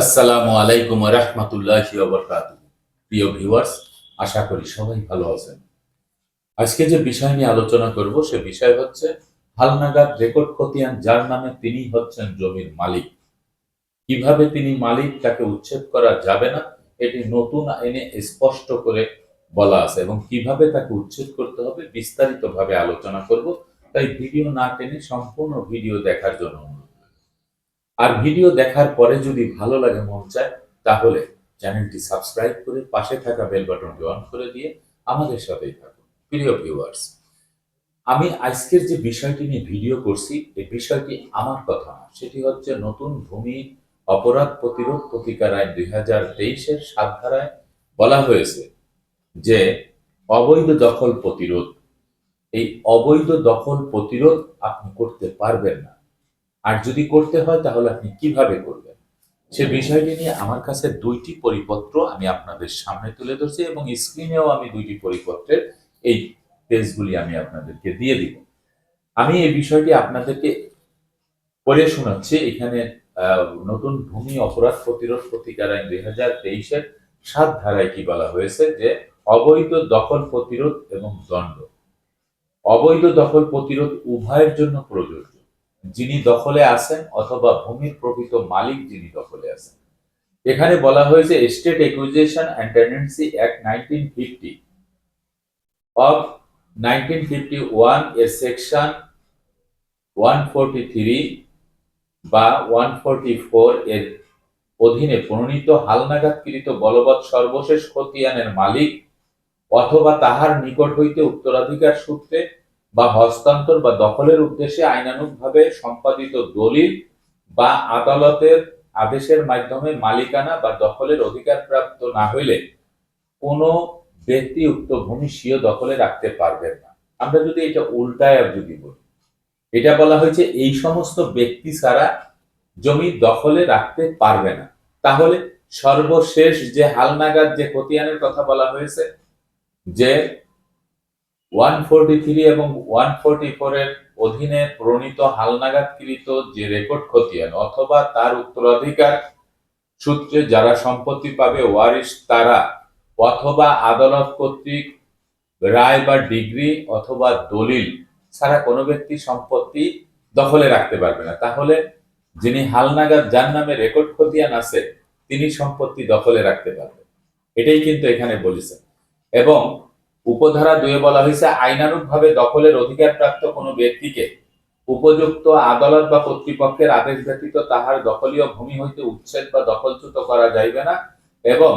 আসসালামু আলাইকুম রহমতুল্লাহ প্রিয় ভিউয়ার্স, আশা করি সবাই ভালো আছেন আজকে যে বিষয় নিয়ে আলোচনা করব, সে বিষয় হচ্ছে হালনাগাদ রেকর্ড খতিয়ান যার নামে তিনি হচ্ছেন জমির মালিক কীভাবে তিনি মালিক, তাকে উচ্ছেদ করা যাবে না, এটি নতুন আইনে স্পষ্ট করে বলা আছে এবং কীভাবে তাকে উচ্ছেদ করতে হবে বিস্তারিতভাবে আলোচনা করব, তাই ভিডিও না টেনে সম্পূর্ণ ভিডিও দেখার জন্য। আর ভিডিও দেখার পরে যদি ভালো লাগে মন চায়, তাহলে চ্যানেলটি সাবস্ক্রাইব করে পাশে থাকা বেল বাটনটি অন করে দিয়ে আমাদের সাথেই থাকুন। প্রিয় ভিউয়ার্স আমি আজকের যে বিষয়টি নিয়ে ভিডিও করছি, এই বিষয়টি আমার কথা না। সেটি হচ্ছে নতুন ভূমি অপরাধ প্রতিরোধ প্রতিকার আইন দুই হাজার তেইশের সাত ধারায় বলা হয়েছে যে অবৈধ দখল প্রতিরোধ, এই অবৈধ দখল প্রতিরোধ আপনি করতে পারবেন না। আর যদি করতে হয় তাহলে আপনি কীভাবে করবেন? সে বিষয়টি নিয়ে আমার কাছে দুইটি পরিপত্র আমি আপনাদের সামনে তুলে ধরছি এবং স্ক্রিনেও আমি দুইটি পরিপত্রের এই পেজগুলি আমি আপনাদেরকে দিয়ে দিব। আমি এই বিষয়টি আপনাদেরকে পড়ে শোনাচ্ছি। এখানে নতুন ভূমি অপরাধ প্রতিরোধ প্রতিকার আইন দুই হাজার তেইশের সাত ধারায় কি বলা হয়েছে যে অবৈধ দখল প্রতিরোধ এবং দণ্ড। অবৈধ দখল প্রতিরোধ উভয়ের জন্য প্রযোজ্য। যিনি দখলে আছেন অথবা ভূমির প্রকৃত মালিক যিনি দখলে আছেন। এখানে বলা হয়েছে state acquisition and tendency act nineteen fifty of nineteen fifty ওয়ানের সেকশন ওয়ান ফোরটি থ্রি বা ওয়ান ফোরটি ফোর এর অধীনে প্রণীত হালনাগাদকৃত বলবৎ সর্বশেষ খতিয়ানের মালিক অথবা তাহার নিকট হইতে উত্তরাধিকার সূত্রে বা হস্তান্তর বা দখলের উদ্দেশ্যে আইনানুগভাবে সম্পাদিত দলিল বা আদালতের আদেশের মাধ্যমে মালিকানা বা দখলের অধিকার প্রাপ্ত না হইলে কোনো ব্যক্তি উক্ত ভূমি স্বীয় দখলে রাখতে পারবেন না। আমরা যদি এটা উল্টায় যদি বলি, এটা বলা হয়েছে এই সমস্ত ব্যক্তি ছাড়া জমি দখলে রাখতে পারবে না। তাহলে সর্বশেষ যে হালনাগাদ যে খতিয়ানের কথা বলা হয়েছে, যে ওয়ান ফোরটি থ্রি এবং ওয়ান ফোরটি ফোর এর অধীনে প্রণীত হালনাগাদকৃত যে রেকর্ড খতিয়ান অথবা তার উত্তরাধিকার সূত্রে যারা সম্পত্তি পাবে ওয়ারিশ তারা অথবা আদালত কর্তৃক রায় বা ডিগ্রি অথবা দলিল ছাড়া কোনো ব্যক্তি সম্পত্তি দখলে রাখতে পারবে না। তাহলে যিনি হালনাগাদ যার নামে রেকর্ড খতিয়ান আছে, তিনি সম্পত্তি দখলে রাখতে পারবেন। এটাই কিন্তু এখানে বলেছেন। এবং উপধারা দুয়ে বলা হয়েছে আইনানুগভাবে দখলের অধিকার প্রাপ্ত কোনো ব্যক্তিকে উপযুক্ত আদালত বা কর্তৃপক্ষের আদেশ ব্যতীত তাহার দখলীয় ভূমি হইতে উচ্ছেদ বা দখলচ্যুত করা যাইবে না এবং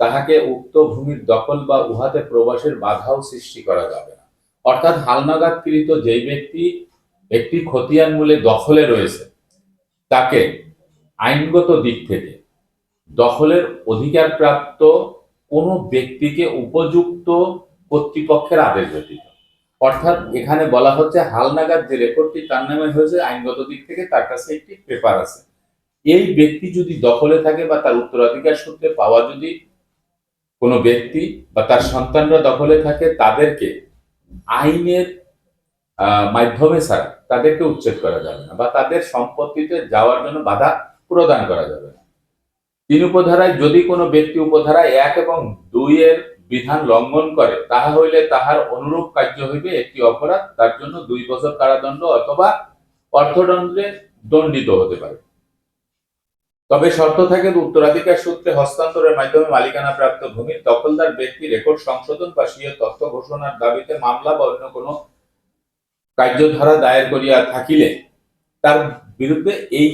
তাহাকে উক্ত ভূমির দখল বা উহাতে প্রবাসের বাধাও সৃষ্টি করা যাবে না। অর্থাৎ হালনাগাদকৃত যেই ব্যক্তি একটি খতিয়ান মূলে দখলে রয়েছে, তাকে আইনগত দিক থেকে দখলের অধিকার প্রাপ্ত কোনো ব্যক্তিকে উপযুক্ত কর্তৃপক্ষের আদেশ ব্যতীত। অর্থাৎ এখানে বলা হচ্ছে, হালনাগাদ যে রেকর্ডটি তার নামে হয়েছে, আইনগত দিক থেকে তার কাছে একটি পেপার আছে। এই ব্যক্তি যদি দখলে থাকে বা তার উত্তরাধিকার সূত্রে পাওয়া যদি কোনো ব্যক্তি বা তার সন্তানরা দখলে থাকে, তাদেরকে আইনের মাধ্যমে ছাড়া তাদেরকে উচ্ছেদ করা যাবে না বা তাদের সম্পত্তিতে যাওয়ার জন্য বাধা প্রদান করা যাবে না। তিন উপধারায় যদি কোনো ব্যক্তি উপধারায় এক এবং দুই এর বিধান লঙ্ঘন করে, তাহা হইলে তাহার অনুরূপ কার্য হইবে একটি অপরাধ, তার জন্য দুই বছর কারাদণ্ড অথবা অর্থদণ্ডে দণ্ডিত হতে পারে। তবে শর্ত থাকে উত্তরাধিকার সূত্রে হস্তান্তরের মাধ্যমে মালিকানা প্রাপ্ত ভূমির দখলদার ব্যক্তি রেকর্ড সংশোধন বা স্বীয় তথ্য ঘোষণার দাবিতে মামলা বা অন্য কোনো কার্যধারা দায়ের করিয়া থাকিলে তার বিরুদ্ধে এই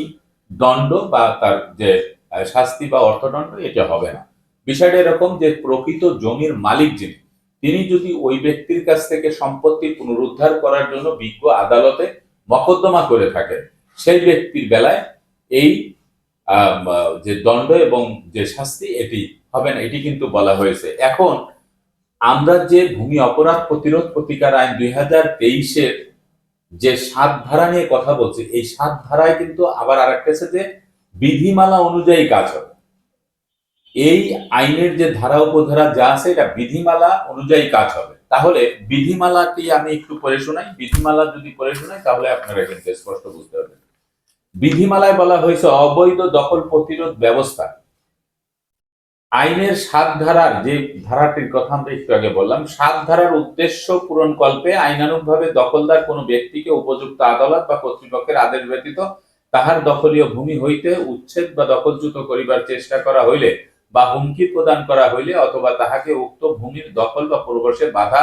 দণ্ড বা তার যে শাস্তি বা অর্থদণ্ড, এটা হবে না। বিষয়টা এরকম যে প্রকৃত জমির মালিক যিনি, তিনি যদি ওই ব্যক্তির কাছ থেকে সম্পত্তি পুনরুদ্ধার করার জন্য বিজ্ঞ আদালতে মকদ্দমা করে থাকেন, সেই ব্যক্তির বেলায় এই যে দণ্ড এবং যে শাস্তি এটি হবে না, এটি কিন্তু বলা হয়েছে। এখন আমরা যে ভূমি অপরাধ প্রতিরোধ প্রতিকার আইন দুই হাজার তেইশের যে সাত ধারা নিয়ে কথা বলছি, এই সাত ধারায় কিন্তু আবার আরেকটা যে বিধিমালা অনুযায়ী কাজ হবে। এই আইনের যে ধারা, উপধারা যা আছে, এটা বিধিমালা অনুযায়ী কাজ হবে। তাহলে বিধিমালাটি আমি একটু পড়ে শোনাই। বিধিমালা যদি পড়ে শোনাই, তাহলে আপনারা কিন্তু স্পষ্ট বুঝতে পারবেন। বিধিমালায় বলা হয়েছে, অবৈধ দখল প্রতিরোধ ব্যবস্থা। আইনের সাত ধারার যে ধারাটির কথা আমরা একটু আগে বললাম, সাত ধারার উদ্দেশ্য পূরণ কল্পে আইনানুগভাবে দখলদার কোনো ব্যক্তিকে উপযুক্ত আদালত বা কর্তৃপক্ষের আদেশ ব্যতীত তাহার দখলীয় ভূমি হইতে উচ্ছেদ বা দখলচ্যুত করিবার চেষ্টা করা হইলে বা হুমকি প্রদান করা হইলে অথবা তাহাকে উক্ত ভূমির দখল বা প্রবেশে বাধা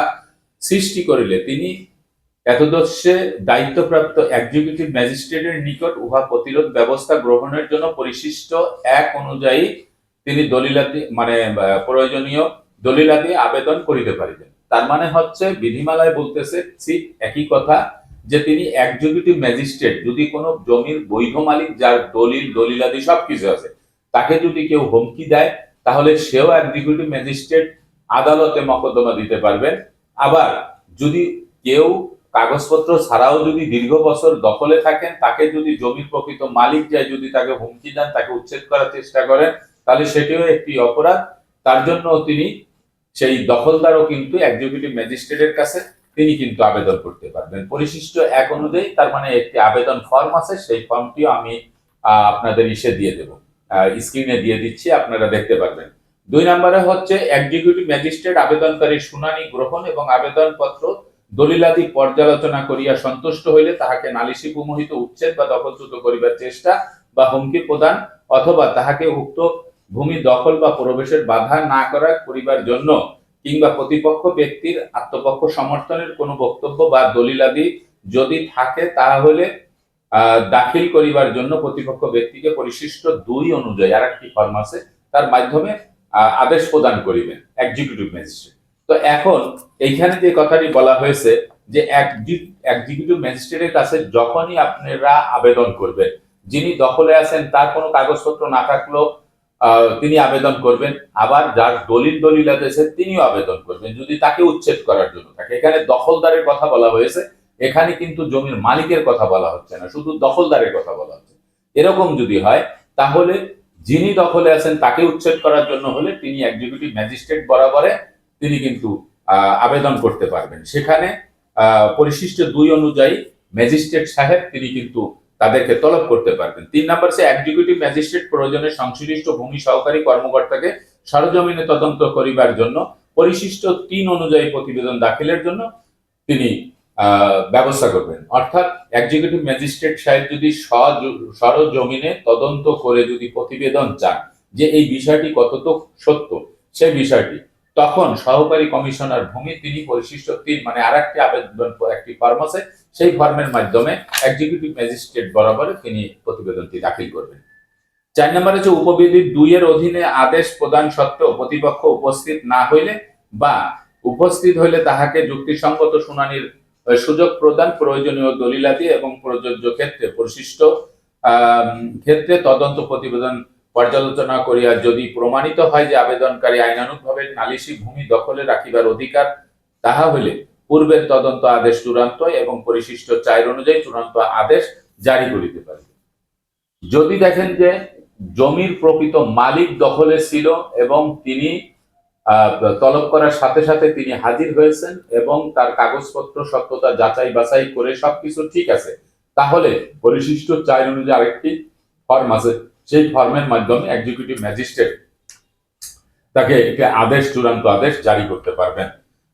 সৃষ্টি করিলে তিনি এতদস্যে দায়িত্বপ্রাপ্ত এক্সিকিউটিভ ম্যাজিস্ট্রেটের নিকট উহা প্রতিরোধ ব্যবস্থা গ্রহণের জন্য পরিশিষ্ট এক অনুযায়ী তিনি দলিলাতি মানে প্রয়োজনীয় দলিলাতি আবেদন করিতে পারিবেন তার মানে হচ্ছে, বিধিমালায় বলতেছে, ঠিক একই কথা যে তিনি এক্সিকিউটিভ ম্যাজিস্ট্রেট যদি কোনো জমির বৈধ মালিক যার দলিল, দলিলাদি সবকিছু আছে তাকে যদি কেউ হুমকি দেয়, তাহলে সেও এক্সিকিউটিভ ম্যাজিস্ট্রেট আদালতে মকদ্দমা দিতে পারবেন। আবার যদি কেউ কাগজপত্র ছাড়াও যদি দীর্ঘ বছর দখলে থাকেন, তাকে যদি জমির প্রকৃত মালিক যায়, যদি তাকে হুমকি দেন, তাকে উচ্ছেদ করার চেষ্টা করেন, তাহলে সেটিও একটি অপরাধ। তার জন্য তিনি সেই দখলদারও কিন্তু এক্সিকিউটিভ ম্যাজিস্ট্রেটের কাছে তিনি কিন্তু আবেদন করতে পারবেন। পরিশিষ্ট এক অনুযায়ী, তার মানে একটি আবেদন ফর্ম আছে, সেই ফর্মটিও আমি আপনাদের ইসে দিয়ে দেবো। স্ক্রিনে দিয়ে দিচ্ছি, আপনারা দেখতে পারবেন। দুই নম্বরে হচ্ছে এক্সিকিউটিভ ম্যাজিস্ট্রেট আবেদনকারীর শুনানি গ্রহণ এবং আবেদনপত্র দলিলাদি পর্যালোচনা করিয়া সন্তুষ্ট হইলে তাহাকে নালিশি প্রমোহিত উচ্ছেদ বা দখলচ্যুত করিবার চেষ্টা বা হুমকি প্রদান অথবা তাহাকে উক্ত ভূমি দখল বা প্রবেশের বাধা না করা করিবার জন্য কিংবা প্রতিপক্ষ ব্যক্তির আত্মপক্ষ সমর্থনের কোনো বক্তব্য বা দলিলাদি যদি থাকে তাহলে দাখিল করিবার জন্য প্রতিপক্ষ ব্যক্তিকে পরিশিষ্ট দুই অনুযায়ী আর একটি ফর্ম আছে তার মাধ্যমে আদেশ প্রদান করিবেন এক্সিকিউটিভ ম্যাজিস্ট্রেট তো এখন এইখানে যে কথাটি বলা হয়েছে যে এক্সিকিউটিভ ম্যাজিস্ট্রেটের কাছে যখনই আপনারা আবেদন করবেন, যিনি দখলে আছেন, তার কোনো কাগজপত্র না থাকলেও তিনি আবেদন করবেন, আবার যার দলিল দলিল আছে তিনিও আবেদন করবেন, যদি তাকে উচ্ছেদ করার জন্য থাকে। এখানে দখলদারের কথা বলা হয়েছে এখানে কিন্তু জমির মালিকের কথা বলা হচ্ছে না, শুধু দখলদারের কথা বলা হচ্ছে। এরকম যদি হয়, তাহলে যিনি দখলে আছেন, তাকে উচ্ছেদ করার জন্য হলে তিনি এক্সিকিউটিভ ম্যাজিস্ট্রেট বরাবরে তিনি কিন্তু আবেদন করতে পারবেন। সেখানে পরিশিষ্ট দুই অনুযায়ী ম্যাজিস্ট্রেট সাহেব তিনি কিন্তু তাদেরকে তলব করতে পারবেন। তিন নাম্বার সে এক্সিকিউটিভ ম্যাজিস্ট্রেট প্রয়োজনে সংশ্লিষ্ট ভূমি সহকারী কর্মকর্তাকে সরজমিনে তদন্ত করিবার জন্য পরিশিষ্ট তিন অনুযায়ী প্রতিবেদন দাখিলের জন্য তিনি ব্যবস্থা করবেন। অর্থাৎ এক্সিকিউটিভ ম্যাজিস্ট্রেট সাহেব যদি সরজমিনে তদন্ত করে যদি প্রতিবেদন চান যে এই বিষয়টি কতটুক সত্য সেই বিষয়টি, তখন সহকারী কমিশনার ভূমি তিনি পরিশিষ্ট তিন মানে আর একটি আবেদন একটি ফর্ম আছে, সেই ফর্মের মাধ্যমে এক্সিকিউটিভ ম্যাজিস্ট্রেট বরাবর তিনি প্রতিবেদনটি দাখিল করবেন। চার নম্বর হচ্ছে উপবিধি দুইয়ের অধীনে আদেশ প্রদান সত্ত্বেও প্রতিপক্ষ উপস্থিত না হইলে বা উপস্থিত হইলে তাহাকে যুক্তিসঙ্গত শুনানির সুযোগ প্রদান প্রয়োজনীয় দলিলাদি এবং প্রযোজ্য ক্ষেত্রে পরিশিষ্ট ক্ষেত্রে তদন্ত প্রতিবেদন পর্যালোচনা করিয়া যদি প্রমাণিত হয় যে আবেদনকারী আইনানুগভাবে নালিশি ভূমি দখলে রাখিবার অধিকার, তাহা হইলে পূর্বের তদন্ত আদেশ চূড়ান্ত এবং পরিশিষ্ট চার অনুযায়ী চূড়ান্ত আদেশ জারি করিতে পারে যদি দেখেন যে জমির প্রকৃত মালিক দখলে ছিল এবং তিনি তলব করার সাথে সাথে তিনি হাজির হয়েছেন এবং তার কাগজপত্র, সত্যতা যাচাই বাছাই করে সবকিছু ঠিক আছে। তাহলে পরিশিষ্ট চার অনুযায়ী আরেকটি ফর্ম আছে। সেই ফর্মের মাধ্যমে এক্সিকিউটিভ ম্যাজিস্ট্রেট তাকে একটি আদেশ, চূড়ান্ত আদেশ জারি করতে পারবেন।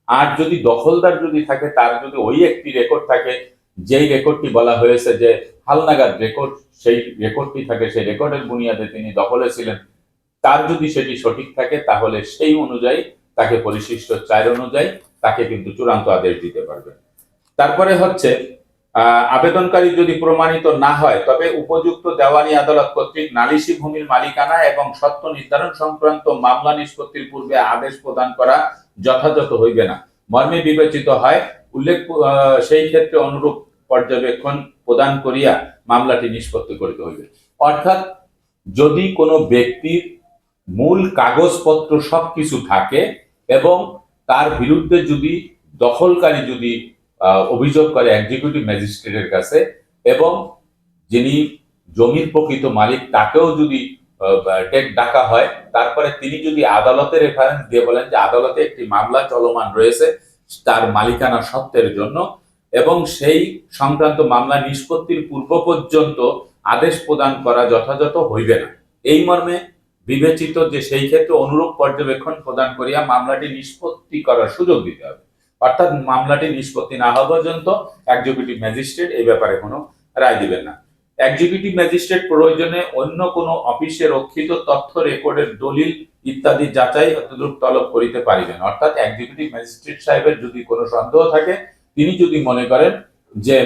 আর যদি দখলদার যদি থাকে, তার যদি ওই একটি রেকর্ড থাকে, যেই রেকর্ডটি বলা হয়েছে যে হালনাগাদ রেকর্ড সেই রেকর্ডটি থাকে, সেই রেকর্ডের বুনিয়াদে তিনি দখলে ছিলেন। তার যদি সেটি সঠিক থাকে, তাহলে সেই অনুযায়ী তাকে পরিশিষ্ট চার অনুযায়ী তাকে কিন্তু চূড়ান্ত আদেশ দিতে পারবে। তারপরে হচ্ছে আবেদনকারী যদি প্রমাণিত না হয়, তবে উপযুক্ত দেওয়ানি আদালত কর্তৃক নালিশি ভূমির মালিকানা এবং সত্য নির্ধারণ সংক্রান্ত মামলা নিষ্পত্তির পূর্বে আদেশ প্রদান করা যথাযথ হইবে না। মর্মে বিবেচিত হয়, উল্লেখ সেই ক্ষেত্রে অনুরূপ পর্যবেক্ষণ প্রদান করিয়া মামলাটি নিষ্পত্তি করিতে হইবে। অর্থাৎ যদি কোনো ব্যক্তির মূল কাগজপত্র সবকিছু থাকে এবং তার বিরুদ্ধে যদি দখলকারী যদি অভিযোগ করে এক্সিকিউটিভ ম্যাজিস্ট্রেটের কাছে এবং যিনি জমির প্রকৃত মালিক তাকেও যদি টেক ডাকা হয়, তারপরে তিনি যদি আদালতে রেফারেন্স দিয়ে বলেন যে আদালতে একটি মামলা চলমান রয়েছে তার মালিকানা সত্ত্বের জন্য এবং সেই সংক্রান্ত মামলা নিষ্পত্তির পূর্ব পর্যন্ত আদেশ প্রদান করা যথাযথ হইবে না। এই মর্মে বিবেচিত যে সেই ক্ষেত্রে অনুরূপ পর্যবেক্ষণ প্রদান করিয়া মামলাটি নিষ্পত্তি করার সুযোগ দিতে হবে। অর্থাৎ মামলাটি নিষ্পত্তি না হওয়া পর্যন্ত এক্সিকিউটিভ ম্যাজিস্ট্রেট এই ব্যাপারে কোনো রায় দিবেন না। এক্সিকিউটিভ ম্যাজিস্ট্রেট প্রয়োজনে অন্য কোনো অফিসে রক্ষিত তথ্য, রেকর্ডের দলিল ইত্যাদি যাচাই অতদূর তলব করিতে পারিবেন। অর্থাৎ এক্সিকিউটিভ ম্যাজিস্ট্রেট সাহেবের যদি কোনো সন্দেহ থাকে, তিনি যদি মনে করেন যে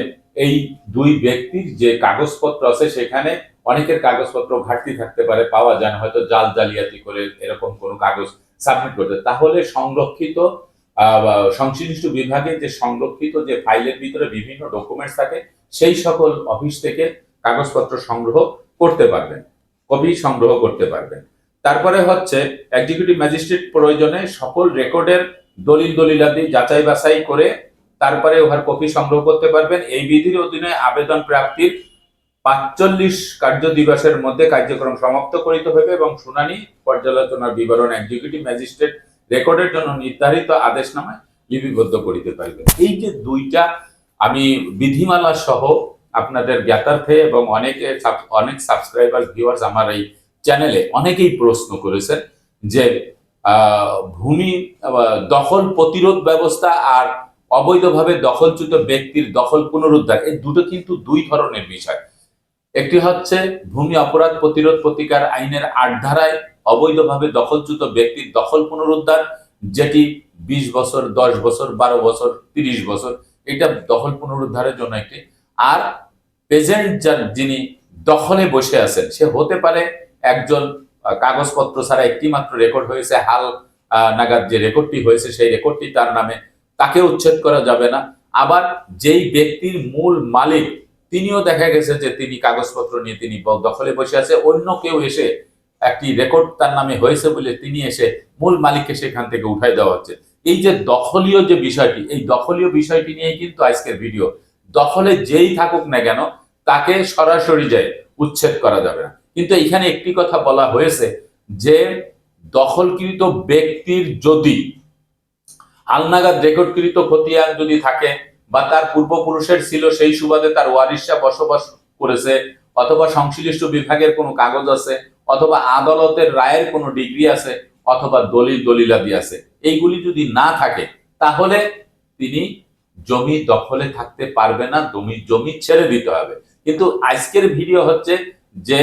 এই দুই ব্যক্তির যে কাগজপত্র আছে সেখানে অনেকের কাগজপত্র ঘাটতি থাকতে পারে, পাওয়া যায় না, হয়তো জাল জালিয়াতি করে এরকম কোনো কাগজ সাবমিট করতে। তাহলে সংরক্ষিত সংশ্লিষ্ট বিভাগে যে সংরক্ষিত যে ফাইলের ভিতরে বিভিন্ন ডকুমেন্টস থাকে, সেই সকল অফিস থেকে কাগজপত্র সংগ্রহ করতে পারবেন, কপি সংগ্রহ করতে পারবেন। তারপরে হচ্ছে এক্সিকিউটিভ ম্যাজিস্ট্রেট প্রয়োজনে সকল রেকর্ডের দলিল দলিলাদি যাচাই বাছাই করে তারপরে উহার কপি সংগ্রহ করতে পারবেন। এই বিধির অধীনে আবেদন প্রাপ্তির পাঁচচল্লিশ কার্য দিবসের মধ্যে কার্যক্রম সমাপ্ত করিতে হইবে এবং শুনানি পর্যালোচনার বিবরণ এক্সিকিউটিভ ম্যাজিস্ট্রেট রেকর্ডের জন্য নির্ধারিত আদেশনামায় লিপিবদ্ধ করিতে পারবেন এই যে দুইটা আমি বিধিমালা সহ আপনাদের জ্ঞাতার্থে এবং অনেকে অনেক সাবস্ক্রাইবার ভিউয়ার্স আমার এই চ্যানেলে অনেকেই প্রশ্ন করেছেন যে ভূমি দখল প্রতিরোধ ব্যবস্থা আর অবৈধভাবে দখলচ্যুত ব্যক্তির দখল পুনরুদ্ধার, এই দুটো কিন্তু দুই ধরনের বিষয়। একটি হচ্ছে ভূমি অপরাধ প্রতিরোধ প্রতিকার আইনের আট ধারায় অবৈধভাবে দখলচ্যুত ব্যক্তির দখল পুনরুদ্ধার, যেটি বিশ বছর, দশ বছর, বারো বছর, তিরিশ বছর, এটা দখল পুনরুদ্ধারের জন্য একটি। আর প্রেজেন্ট যার যিনি দখলে বসে আছেন, সে হতে পারে একজন কাগজপত্র ছাড়া একটি মাত্র রেকর্ড হয়েছে, হাল নাগাদ যে রেকর্ডটি হয়েছে সেই রেকর্ডটি তার নামে, তাকে উচ্ছেদ করা যাবে না। আবার যেই ব্যক্তির মূল মালিক তিনিও দেখা গেছে যে তিনি কাগজপত্র নিয়ে তিনি দখলে বসে আছে। অন্য কেউ এসে একটি রেকর্ড তার নামে হয়েছে বলে তিনি এসে মূল মালিককে সেখান থেকে উঠাই দেওয়া হচ্ছে। এই যে দখলীয় যে বিষয়টি, এই দখলীয় বিষয়টি নিয়ে কিন্তু আজকের ভিডিও দখলে যেই থাকুক না কেন, তাকে সরাসরি যায়, উচ্ছেদ করা যাবে না। কিন্তু এখানে একটি কথা বলা হয়েছে যে দখলকৃত ব্যক্তির যদি আলনাগাদ রেকর্ডকৃত খতিয়ান যদি থাকে বা তার পূর্বপুরুষের ছিল সেই সুবাদে তার ওয়ারিশা বসবাস করেছে, অথবা সংশ্লিষ্ট বিভাগের কোনো কাগজ আছে, অথবা আদালতের রায়ের কোনো ডিগ্রি আছে, অথবা দলিল দলিলাদি আছে। এইগুলি যদি না থাকে, তাহলে তিনি জমি দখলে থাকতে পারবে না, জমি জমি ছেড়ে দিতে হবে। কিন্তু আজকের ভিডিও হচ্ছে যে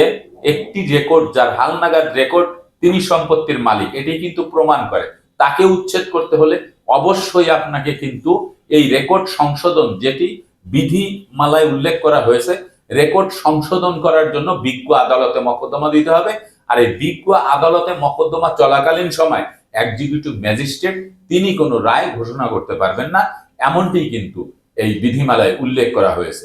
একটি রেকর্ড যার হালনাগাদ রেকর্ড তিনি সম্পত্তির মালিক, এটি কিন্তু প্রমাণ করে। তাকে উচ্ছেদ করতে হলে অবশ্যই আপনাকে কিন্তু এই রেকর্ড সংশোধন যেটি বিধি মালায় উল্লেখ করা হয়েছে, রেকর্ড সংশোধন করার জন্য বিজ্ঞ আদালতে মকদ্দমা দিতে হবে। আর এই বিজ্ঞ আদালতে মকদ্দমা চলাকালীন সময় এক্সিকিউটিভ ম্যাজিস্ট্রেট তিনি কোনো রায় ঘোষণা করতে পারবেন না এমনটি কিন্তু এই বিধিমালায় উল্লেখ করা হয়েছে।